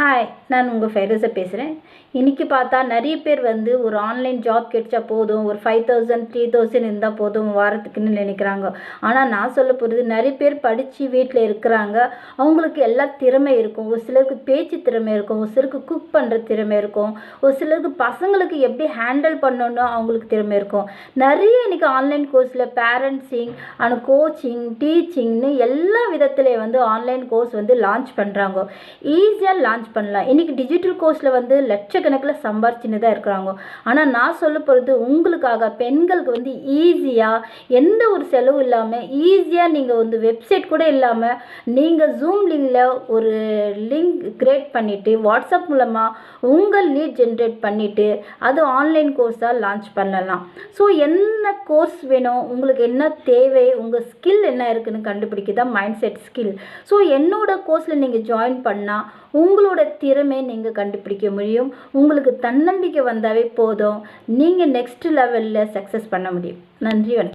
Hi நான் உங்கள் ஃபைரோஸை பேசுகிறேன் இன்றைக்கி பார்த்தா நிறைய பேர் வந்து ஒரு ஆன்லைன் ஜாப் கிடைச்சா போதும் ஒரு ஃபைவ் தௌசண்ட் த்ரீ தௌசண்ட் இருந்தால் போதும் வாரத்துக்குன்னு நினைக்கிறாங்க. ஆனால் நான் சொல்ல போகிறது நிறைய பேர் படித்து வீட்டில் இருக்கிறாங்க. அவங்களுக்கு எல்லா திறமை இருக்கும். ஒரு சிலருக்கு பேச்சு திறமை இருக்கும். ஒரு சிலருக்கு குக் பண்ணுற திறமை இருக்கும். ஒரு சிலருக்கு பசங்களுக்கு எப்படி ஹேண்டில் பண்ணணும் அவங்களுக்கு திறமை இருக்கும். நிறைய இன்றைக்கி ஆன்லைன் கோர்ஸில் பேரண்ட்ஸிங் அண்ட் கோச்சிங் டீச்சிங்னு எல்லா விதத்துலேயும் வந்து ஆன்லைன் கோர்ஸ் வந்து லான்ச் பண்ணுறாங்க ஈஸியாக லான்ச் பண்ணலாம். இன்றைக்கி டிஜிட்டல் கோர்ஸில் வந்து லட்சக்கணக்கில் சம்பாரிச்சுன்னு தான் இருக்கிறாங்க. ஆனால் நான் சொல்ல போகிறது உங்களுக்காக பெண்களுக்கு வந்து ஈஸியாக எந்த ஒரு செலவும் இல்லாமல் ஈஸியாக நீங்கள் வந்து வெப்சைட் கூட இல்லாமல் நீங்கள் ஜூம் லிங்கில் ஒரு லிங்க் கிரியேட் பண்ணிவிட்டு வாட்ஸ்அப் மூலமாக உங்கள் லீட் ஜென்ரேட் பண்ணிவிட்டு அது ஆன்லைன் கோர்ஸாக லான்ச் பண்ணலாம். ஸோ என்ன கோர்ஸ் வேணும்? உங்களுக்கு என்ன தேவை? உங்கள் ஸ்கில் என்ன இருக்குதுன்னு கண்டுபிடிக்க தான் மைண்ட் செட் ஸ்கில் ஸோ என்னோட கோர்ஸில் நீங்கள் ஜாயின் பண்ணால் உங்களோட திறமை நீங்கள் கண்டுபிடிக்க முடியும். உங்களுக்கு தன்னம்பிக்கை வந்தாவே போதும். நீங்கள் நெக்ஸ்ட் லெவலில் சக்ஸஸ் பண்ண முடியும். நன்றி வணக்கம்.